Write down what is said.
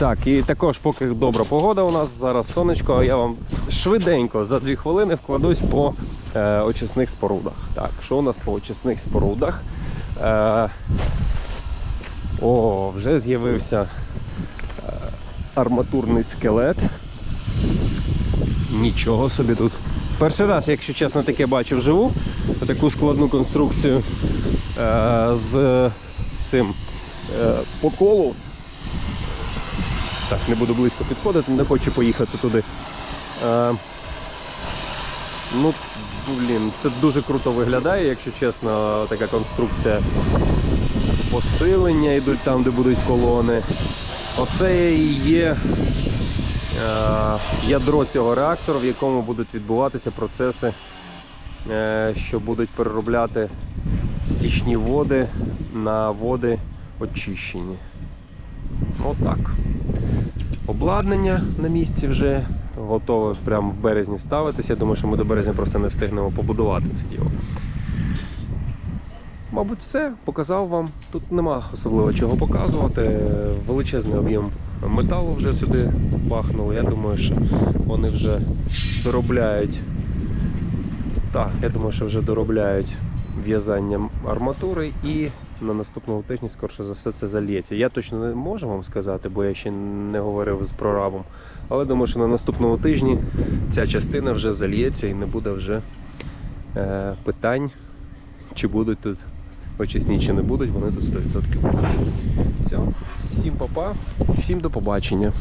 Так, і також, поки добра погода у нас, зараз сонечко, я вам швиденько за дві хвилини вкладусь по е, очисних спорудах. Так, що у нас по очисних спорудах? Е, о, вже з'явився е, арматурний скелет. Нічого собі тут. Перший раз, якщо чесно, таке бачив вживу, таку складну конструкцію е, з цим е, по колу. Так, не буду близько підходити, не хочу поїхати туди. Е, ну, блін, це дуже круто виглядає, якщо чесно, така конструкція. Посилення йдуть там, де будуть колони. Оце і є е, ядро цього реактора, в якому будуть відбуватися процеси, е, що будуть переробляти стічні води на води очищені. Отак. Обладнання на місці вже готове прямо в березні ставитися. Я думаю, що ми до березня просто не встигнемо побудувати це діло. Мабуть, все показав вам. Тут нема особливо чого показувати. Величезний об'єм металу вже сюди бахнули. Я думаю, що вони вже доробляють. Так, я думаю, що вже доробляють в'язання арматури і на наступному тижні, скорше за все, це зальється. Я точно не можу вам сказати, бо я ще не говорив з прорабом. Але думаю, що на наступному тижні ця частина вже зальється і не буде вже е, питань, чи будуть тут очисні, чи не будуть, вони тут 100% будуть. Все, всім па-па, всім до побачення.